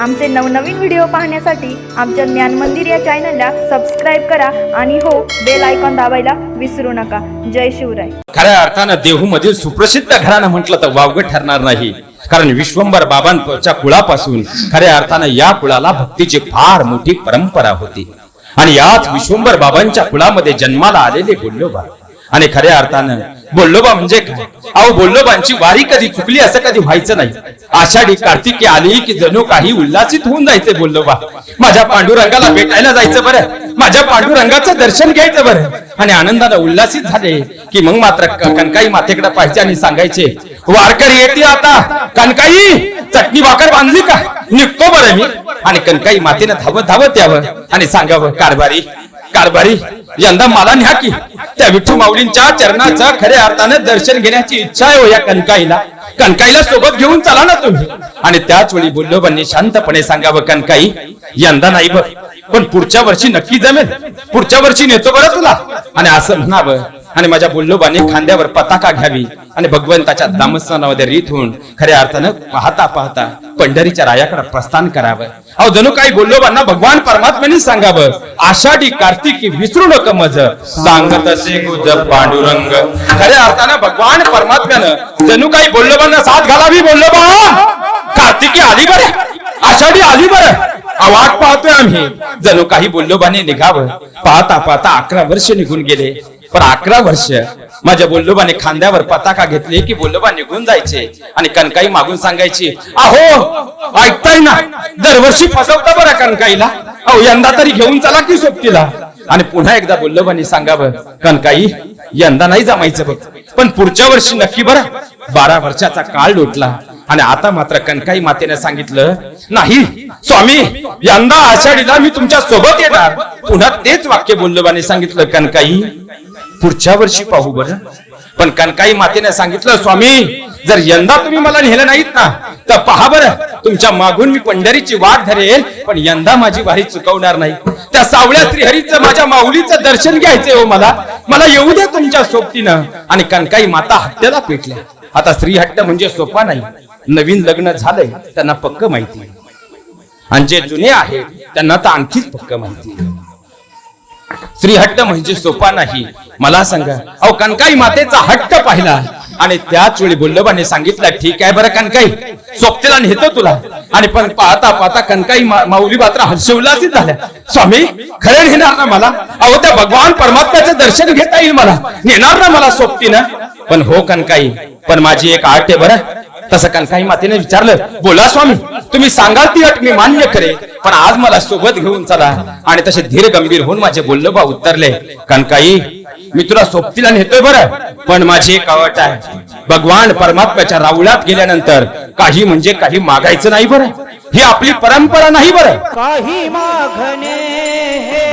आमचे नवनवीन व्हिडिओ पाहण्यासाठी आमच्या ज्ञान मंदिर या चॅनलला सबस्क्राईब करा आणि हो बेल आयकॉन दाबायला विसरू नका. जय शिवराय. खऱ्या अर्थानं देहूमधील सुप्रसिद्ध घराणं म्हटलं तर वावगं ठरणार नाही. कारण विश्वंभर बाबांच्या कुळापासून खऱ्या अर्थानं या कुळाला भक्तीची फार मोठी परंपरा होती. आणि याच विश्वंभर बाबांच्या कुळामध्ये जन्माला आलेले बोल्लोबा आणि खऱ्या अर्थानं बोल्लोबा म्हणजे काय? अहो बोल्लोबांची वारी कधी चुकली असं कधी व्हायचं नाही. आषाढी कार्तिकी आली की जणू काही उल्हासित होऊन जायचे बोल्लोबा. माझ्या पांडुरंगाला भेटायला जायचं बरं. माझ्या पांडुरंगाचं दर्शन घ्यायचं बरं. आणि आनंदानं उल्हासित झाले की मग मात्र कणकाई मातेकडे पाहिजे आणि सांगायचे वारकरी येते आता. कणकाई चटणी भाकर बांधली का? निघतो बरं मी. आणि कणकाई मातेनं धावत धावत यावं आणि सांगावं कारभारी कारभारी यंदा मला न्या की. त्या विठ्ठू माऊलींच्या चरणाचं खऱ्या अर्थाने दर्शन घेण्याची इच्छा आहे हो या कणकाईला. कणकाईला सोबत घेऊन चला ना तुम्ही. आणि त्याच वेळी बोल्लोबांनी शांतपणे सांगावं कणकाई. यंदा नाही बघ पण पुढच्या वर्षी नक्की जमेल. पुढच्या वर्षी नेतो बरं तुला. आणि असं म्हणावं आणि माझ्या बुल्लोबाने खांद्यावर पताका घ्यावी आणि भगवंताच्या दामस्थानामध्ये रीत होऊन खऱ्या अर्थानं पाहता पाहता पंढरीच्या रायाकडे प्रस्थान करावं. अहो जणू काही बुल्लोबांना भगवान परमात्म्याने सांगावं. आषाढी कार्तिकी विसरू नका मज. सांगत असे गुज पांडुरंग. खऱ्या अर्थानं भगवान परमात्म्यानं जणू काही बोल्लोबांना साथ घालावी बोल्लोबा? कार्तिकी आली बरे. आषाढी आली बरं. आ, वाट पाहतोय आम्ही. जणू काही बोल्लोबाने निघावं. पाहता पाहता अकरा वर्ष निघून गेले. पण अकरा वर्ष माझ्या बोल्लोबाने खांद्यावर पताका घेतली की बोल्लोबा निघून जायचे आणि कणकाई मागून सांगायची अहो ऐकताय ना दरवर्षी फसवता बरं कणकाईला. अहो यंदा तरी घेऊन चला की सोबतीला. आणि पुन्हा एकदा बोल्लोबाने सांगावं कणकाई यंदा नाही जमायचं बघ पण पुढच्या वर्षी नक्की बरं. बारा वर्षाचा काळ लोटला आणि आता मात्र कणकाई मातेने सांगितलं नाही स्वामी यंदा आषाढीला मी तुमच्यासोबत येणार. पुन्हा तेच वाक्य बोल्लोबाने सांगितलं कणकाई पुढच्या वर्षी पाहू बरं. पण कणकाई मातेने सांगितलं स्वामी जर यंदा तुम्ही मला नेलं नाहीत ना तर पहा बरं तुमच्या मागून मी पंढरीची वाट धरेल पण यंदा माझी वारी चुकवणार नाही. त्या सावळ्या श्रीहरीचं माझ्या माऊलीचं दर्शन घ्यायचंय हो मला. मला येऊ द्या तुमच्या सोबतीनं. आणि कणकाई माता हत्याला पेटल्या. आता श्रीहट्ट म्हणजे सोपा नाही. नवीन लग्न झालंय त्यांना पक्क माहिती. आणि जे जुने आहेत त्यांना तर आणखीच पक्क माहिती. श्रीहट्ट स्त्रीहट्ट म्हणजे सोपा नाही. मला सांगा अहो कणकाई मातेचा हट्ट पाहिला आणि त्याच वेळी बोल्लोबाने सांगितलं ठीक आहे बरं कणकाई सोपतेला नेतो तुला. आणि पण पाहता पाहता कणकाई माऊली मात्र हर्षोल्लासित झाल्या. स्वामी खरं नेणार ना मला? अहो त्या भगवान परमात्म्याचं दर्शन घेता येईल मला. नेणार ना मला सोबतीनं पण हो कणकाई पण माझी एक आठ आहे बरं. तसं काही मातेने विचारलं बोला स्वामी तुम्ही सांगाल ती अट मी मान्य करे पण आज मला सोबत घेऊन चला. आणि तसे धीर गंभीर होऊन माझे बोललो बा उत्तरले कणकाई मी तुला सोबतीला नेतोय बरं पण माझी एक अट आहे. भगवान परमात्म्याच्या राऊळात गेल्यानंतर काही म्हणजे काही मागायचं नाही बरं. ही आपली परंपरा नाही बरं. काही मागणे हे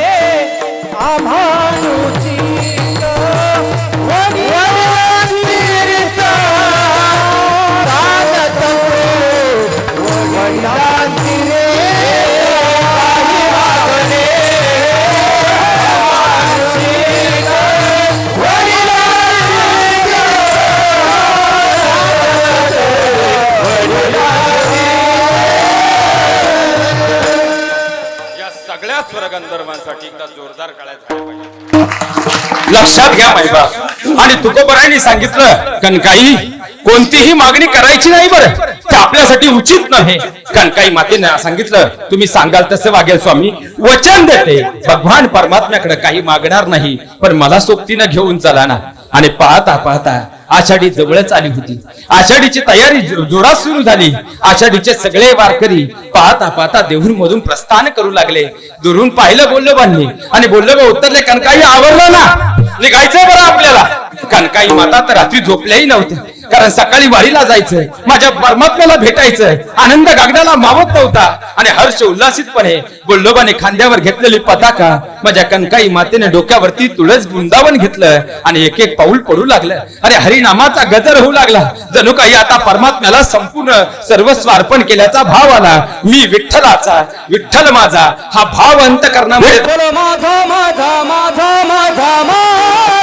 स्वरगंधर्वांसाठी एकदा जोरदार लक्षात घ्या मायबा आणि तुकोबरायांनी सांगितलं कणकाई कोणतीही मागणी करायची नाही बरं. ते आपल्यासाठी उचित नव्हे कणकाई मातेने सांगितलं तुम्ही सांगाल तसं वागेल स्वामी. वचन देते. भगवान परमात्म्याकडे काही मागणार नाही. पण मला सोबतीनं घेऊन चला ना. आणि पाहता पाहता आषाढी जवळच आली होती. आषाढीची तयारी जोरात सुरू झाली. आषाढीचे सगळे वारकरी पाहता पाहता देहूर मधून प्रस्थान करू लागले. दुरून पाहिलं बोललो बांधली आणि बोललो बा उत्तरले कणकाई आवरला ना? निघायचंय बरं आपल्याला. कणकाई माता तर रात्री झोपल्याही नव्हत्या. कारण सकाळी वारीला जायचंय माझ्या परमात्म्याला भेटायचंय आनंद गागण्याला मावत नव्हता. आणि हर्ष उल्हासितपणे गोल्लोबाने खांद्यावर घेतलेली पताका माझ्या कणकाई मातेने डोक्यावरती तुळस वृंदावन घेतलं आणि एक एक पाऊल पडू लागलं. अरे हरिनामाचा गजर होऊ लागला. जणू काही आता परमात्म्याला संपूर्ण सर्वस्व अर्पण केल्याचा भाव आला. मी विठ्ठलाचा विठ्ठल माझा हा भाव अंत करणार माझा माझा माझा माझा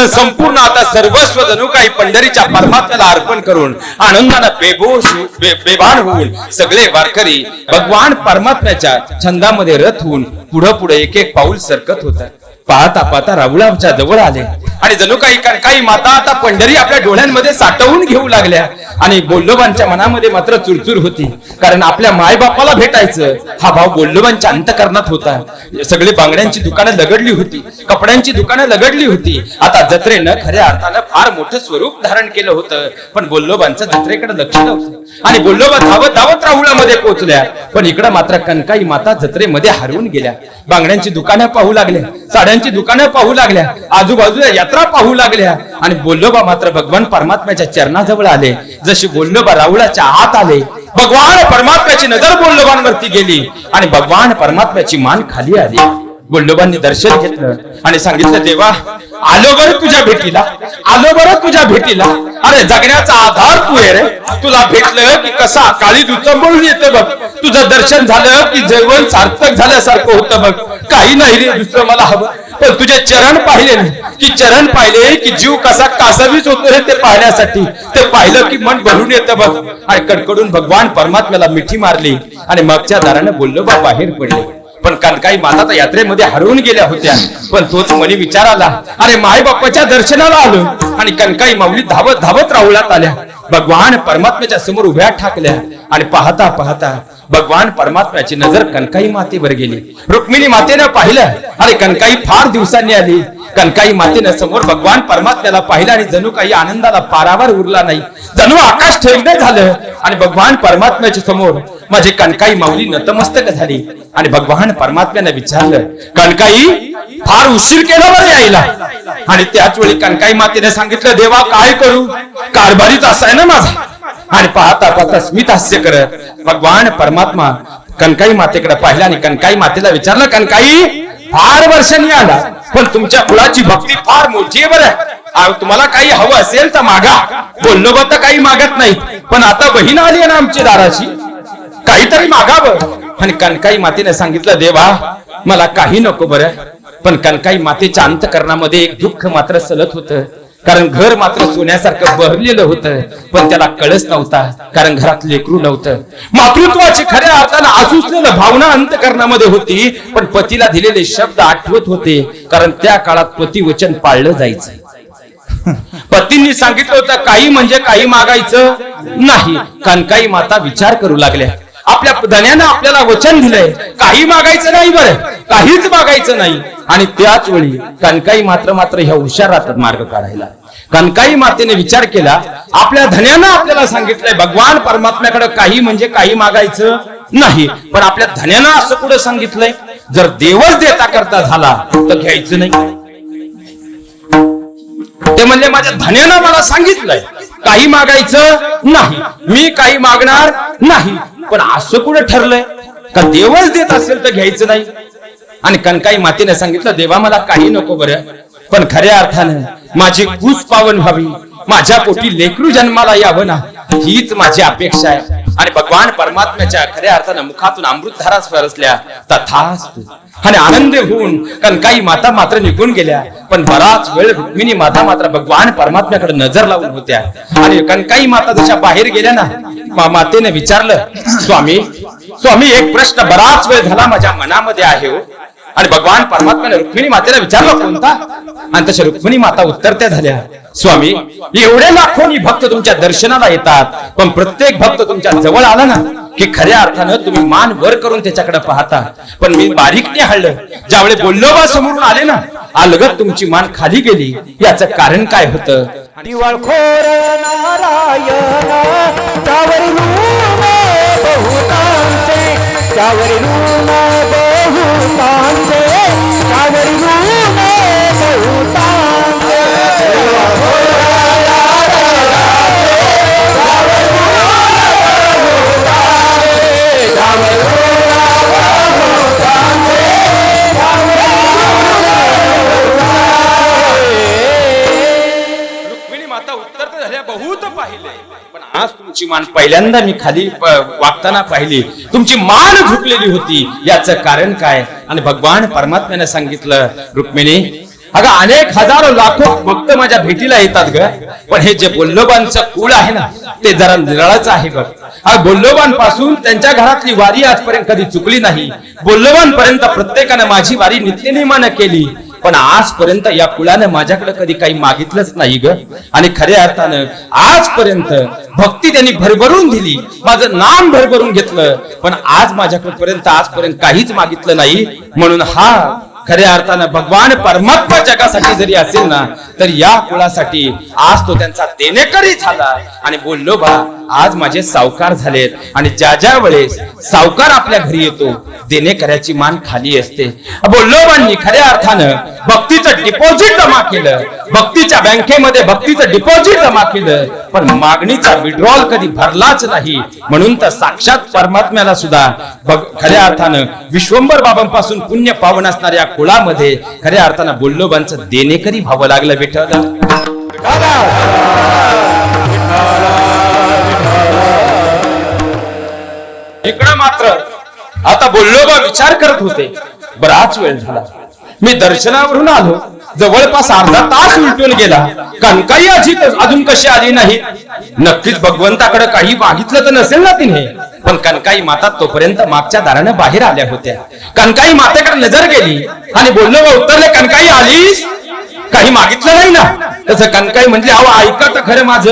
कारण संपूर्ण आता सर्वस्व जणू काही पंढरीच्या परमात्म्याला अर्पण करून आनंदानं बेबोश बे- बेभान होऊन सगळे वारकरी भगवान परमात्म्याच्या छंदामध्ये रथ होऊन पुढे पुढे एक एक पाऊल सरकत होत पाहता पाहता राहुळाच्या जवळ आले. आणि जणू काही काही माता आता पंढरी आपल्या डोळ्यांमध्ये साठवून घेऊ लागल्या. आणि गोल्लोबांच्या मनामध्ये मात्र चुरचूर होती. कारण आपल्या मायबापाला भेटायचं हा भाव गोल्लोबांच्या अंतकरणात होता. सगळी बांगड्यांची दुकानं लगडली होती कपड्यांची दुकानं लगडली होती. आता जत्रेनं खऱ्या अर्थानं फार मोठं स्वरूप धारण केलं होतं. पण गोल्लोबांचं जत्रेकडे लक्ष नव्हतं. आणि गोल्लोबा धावत धावत राहुळामध्ये पोहोचल्या. पण इकडं मात्र कनकाई माता जत्रेमध्ये हरवून गेल्या. बांगड्यांची दुकानं पाहू लागल्या साड्यांची दुकानं पाहू लागल्या आजूबाजूला यात्रा पाहू लागल्या. आणि बोल्लोबा मात्र भगवान परमात्म्याच्या चरणाजवळ आले. जशी बोल्लोबा राहुळाच्या हात आले भगवान परमात्म्याची नजर बोल्लोबांवरती गेली आणि भगवान परमात्म्याची मान खाली आली. गोल्डोबांनी दर्शन घेतलं आणि सांगितलं देवा आलो बरं तुझ्या भेटीला आलो बरं तुझ्या भेटीला. अरे जगण्याचा आधार तू आहे रे. तुला भेटलं की कसा काळी दुचंबळून येतं बघ. तुझं दर्शन झालं की जेवण सार्थक झाल्यासारखं होतं बघ. काही नाही रे दुसरं मला हवं. पण तुझे चरण पाहिले की चरण पाहिले की जीव कसा कासावीच होतो रे ते पाहण्यासाठी. ते पाहिलं की मन भरून येतं बघ. आणि कडकडून भगवान परमात्म्याला मिठी मारली आणि मागच्या दारानं बोललो बा बाहेर पडले. पण कनकाई माता तर यात्रेमध्ये हरवून गेल्या होत्या. पण तोच मनी विचार आला. अरे माय बाप्पाच्या दर्शनाला आलो. आणि कनकाई माऊली धावत धावत राहुळात आल्या. भगवान परमात्म्याच्या समोर उभ्या ठाकल्या आणि पाहता पाहता भगवान परमात्म्याची नजर कनकाई मातेवर गेली. रुक्मिणी मातेनं पाहिलं अरे कनकाई फार दिवसांनी आली. कनकाई मातेनं समोर भगवान परमात्म्याला पाहिलं आणि जणू काही आनंदाला पारावर उरला नाही. जणू आकाश ठेवणे झालं आणि भगवान परमात्म्याच्या समोर माझी कणकाई माऊली नतमस्तक झाली आणि भगवान परमात्म्याने विचारलं कणकाई फार उशीर केला बरं यायला? आणि त्याच वेळी कणकाई मातेने सांगितलं देवा काय करू? कारभारीच असाय आहे ना माझा. आणि पाहता पाहता स्मित हास्य करत भगवान परमात्मा कणकाई मातेकडे पाहिला आणि कणकाई मातेला विचारलं कणकाई फार वर्षांनी आला पण तुमच्या कुळाची भक्ती फार मोठी आहे बरं. तुम्हाला काही हवं असेल तर मागा. बोललो बा तर काही मागत नाही पण आता बहीण आली आहे ना आमची दाराची. काहीतरी मागावं. आणि कणकाई मातेने सांगितलं देवा मला काही नको बरं. पण कनकाई मातेच्या अंतकरणामध्ये एक दुःख मात्र सलत होतं. कारण घर मात्र सोन्यासारखं बहरलेलं होतं. पण त्याला कळस नव्हता कारण घरात लेकरू नव्हतं. मातृत्वाची खऱ्या अर्थानं आसुसलेलं भावना अंतकरणामध्ये होती पण पतीला दिलेले शब्द आठवत होते कारण त्या काळात पती वचन पाळलं जायचं. पतींनी सांगितलं होतं काही म्हणजे काही मागायचं नाही. कनकाई माता विचार करू लागल्या. आपल्या धन्यानं आपल्याला वचन दिलंय. काही मागायचं नाही बरं. काहीच मागायचं नाही. आणि त्याच वेळी कनकाई मात्र मात्र ह्या हुशार राहतात मार्ग काढायला. कनकाई मातेने विचार केला आपल्या धन्यानं आपल्याला सांगितलंय भगवान परमात्म्याकडे काही म्हणजे काही मागायचं नाही पण आपल्या धन्यानं असं कुठं सांगितलंय? जर देवच देता करता झाला तर घ्यायचं नाही. ते म्हणले माझ्या धन्यानं मला सांगितलंय काही मागायचं नाही मी काही मागणार नाही पण असं कुठं ठरलंय? का देवच देत असेल तर घ्यायचं नाही? आणि कणकाई मातेने सांगितलं देवा मला काही नको बरं. पण खऱ्या अर्थानं माझी कूस पावन व्हावी. माझ्या पोटी लेकरू जन्माला यावं ना हीच माझी अपेक्षा आहे. आणि भगवान परमात्म्याच्या खऱ्या अर्थानं मुखातून अमृतधारा स्वरसल्या तथास्तु. आणि आनंद होऊन कणकाई माता मात्र निघून गेल्या. पण बराच वेळ रुक्मिणी माता मात्र भगवान परमात्म्याकडे नजर लावून होत्या. आणि कणकाई माता जशा बाहेर गेल्या ना मा- मातेने विचारलं स्वामी स्वामी एक प्रश्न बराच वेळ झाला माझ्या मनामध्ये आहे हो. आणि भगवान परमात्म्याने रुक्मिणी मातेला विचारलं कोणता? आणि तशा रुक्मिणी माता उत्तरत्या झाल्या. स्वामी एवढे लाखोनी भक्त तुमच्या दर्शनाला येतात पण प्रत्येक भक्त तुमच्या जवळ आला ना की खऱ्या अर्थानं तुम्ही मान वर करून त्याच्याकडे पाहता. पण मी बारीकने हळलं ज्यावेळी बोललो बा समोरून आले ना अलगत तुमची मान खाली गेली. याचं कारण काय होतं? दिवाळखोर नारायण 难登。आता उत्तर तर झाल्या बहुत पाहिले. पण आज तुमची मान पहिल्यांदा मी खाली वागताना पाहिली. तुमची मान झुकलेली होती. याचं कारण काय? आणि भगवान परमात्म्याने सांगितलं रुक्मिणी अगं अनेक हजारो लाखो भक्त माझ्या भेटीला येतात ग. पण हे जे बोल्लोबांचं कुळ आहे ना ते जरा निराळच आहे बघ. बोल्लोबानपासून त्यांच्या घरातली वारी आजपर्यंत कधी चुकली नाही. बोल्लोबांपर्यंत प्रत्येकानं माझी वारी नित्यनियमानं केली. पण आजपर्यंत या कुळाने माझ्याकडे कधी काही मागितलंच नाही ग. आणि खऱ्या अर्थानं आजपर्यंत भक्ती त्यांनी भरभरून दिली. माझं नाम भरभरून घेतलं. पण आज माझ्याकडे पर्यंत आजपर्यंत काहीच मागितलं नाही. म्हणून हा खऱ्या अर्थानं भगवान परमात्मा जगासाठी जरी असेल ना तर या कुळासाठी आज तो त्यांचा देणेकरी झाला. आणि बोललो बा आज माझे सावकार झालेत आणि ज्या ज्या वेळेस सावकार आपल्या घरी येतो देणेकऱ्याची मान खाली असते. बोल्लोबांनी खऱ्या अर्थानं भक्तीचं डिपॉझिट जमा केलं. भक्तीच्या बँकेमध्ये भक्तीचं डिपॉझिट जमा केलं. पण मागणीचा विड्रॉल कधी भरलाच नाही. म्हणून तर साक्षात परमात्म्याला सुद्धा खऱ्या अर्थानं विश्वंभर बाबांपासून पुण्य पावन असणाऱ्या कुळामध्ये खऱ्या अर्थानं बोल्लोबांचं देणेकरी व्हावं लागलं विठ्ठल. इकडं मात्र आता बोललो बा विचार करत होते. बराच वेळ झाला. मी दर्शनावरून आलो. जवळपास अर्धा तास उलटून गेला. कणकाई अजी अजून कशी आली नाही? नक्कीच भगवंताकडे काही मागितलं तर नसेल ना तिने. पण कणकाई माता तोपर्यंत मागच्या दारानं बाहेर आल्या होत्या. कणकाई मातेकडे नजर गेली. आणि बोललो बा उत्तरले कणकाई आलीस? काही मागितलं नाही ना? तसं कणकाई म्हटली अहो ऐका तर खरं माझं.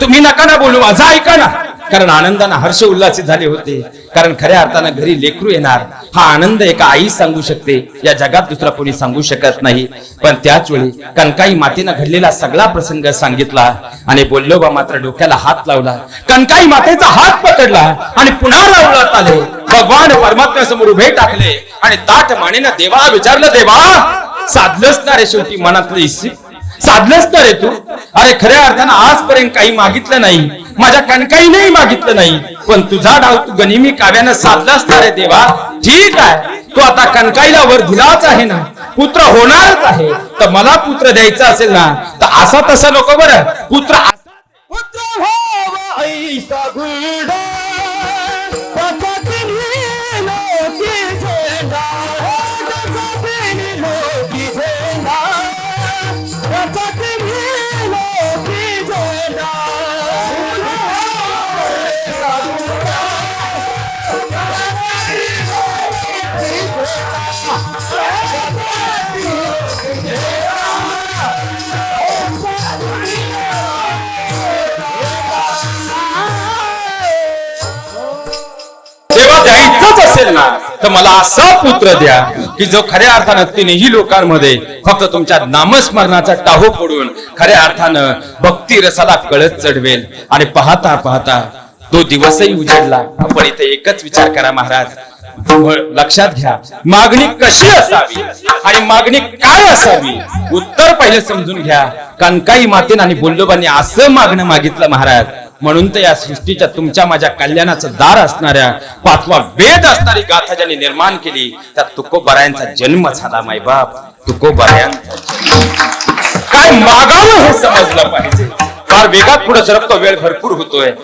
तुम्ही नका ना बोलू माझं ऐका ना. कारण आनंदानं हर्ष उल्हासित झाले होते. कारण खऱ्या अर्थानं घरी लेकरू येणार. हा आनंद एका आई सांगू शकते. या जगात दुसरा कोणी सांगू शकत नाही. पण त्याच वेळी कणकाई मातेनं घडलेला सगळा प्रसंग सांगितला आणि बोल्लोबा मात्र डोक्याला हात लावला. कणकाई मातेचा हात पकडला आणि पुन्हा लावण्यात आले. भगवान परमात्म्यासमोर उभे टाकले आणि ताट मानेनं देवाला विचारलं देवा साधलंच ना रे शेवटी मनातलं साधलंच तर रे तू. अरे खऱ्या अर्थानं आजपर्यंत काही मागितलं नाही. माझ्या कणकाईनेही मागितलं नाही. पण तुझा डाव तू गनिमी काव्यानं साधलाच तर रे देवा. ठीक आहे. तू आता कणकाईला वर दिलाच आहे ना. पुत्र होणारच आहे. तर मला पुत्र द्यायचा असेल ना तर असा तसा नको बरं. पुत्र पुत्र असेल ना तर मला असा पुत्र द्या की जो खऱ्या अर्थानं तिन्ही लोकांमध्ये फक्त तुमच्या नामस्मरणाचा टाहो फोडून खऱ्या अर्थानं भक्ती रसाला कळत चढवेल. आणि पाहता पाहता तो दिवसही उजडला. आपण इथे एकच विचार करा महाराज. लक्षात घ्या मागणी कशी असावी आणि मागणी काय असावी? उत्तर पहिले समजून घ्या. कणकाई मातेन आणि बोल्लोबांनी असं मागणं मागितलं महाराज. म्हणून तर या सृष्टीच्या तुमच्या माझ्या कल्याणाचं दार असणाऱ्या पाचवा वेद असणारी गाथा ज्यांनी निर्माण केली त्या तुकोबरायांचा जन्म झाला मायबाप तुकोबरायांचा काय मागावं हे समजलं पाहिजे. फार वेगात पुढे सरकतो वेळ भरपूर होतोय.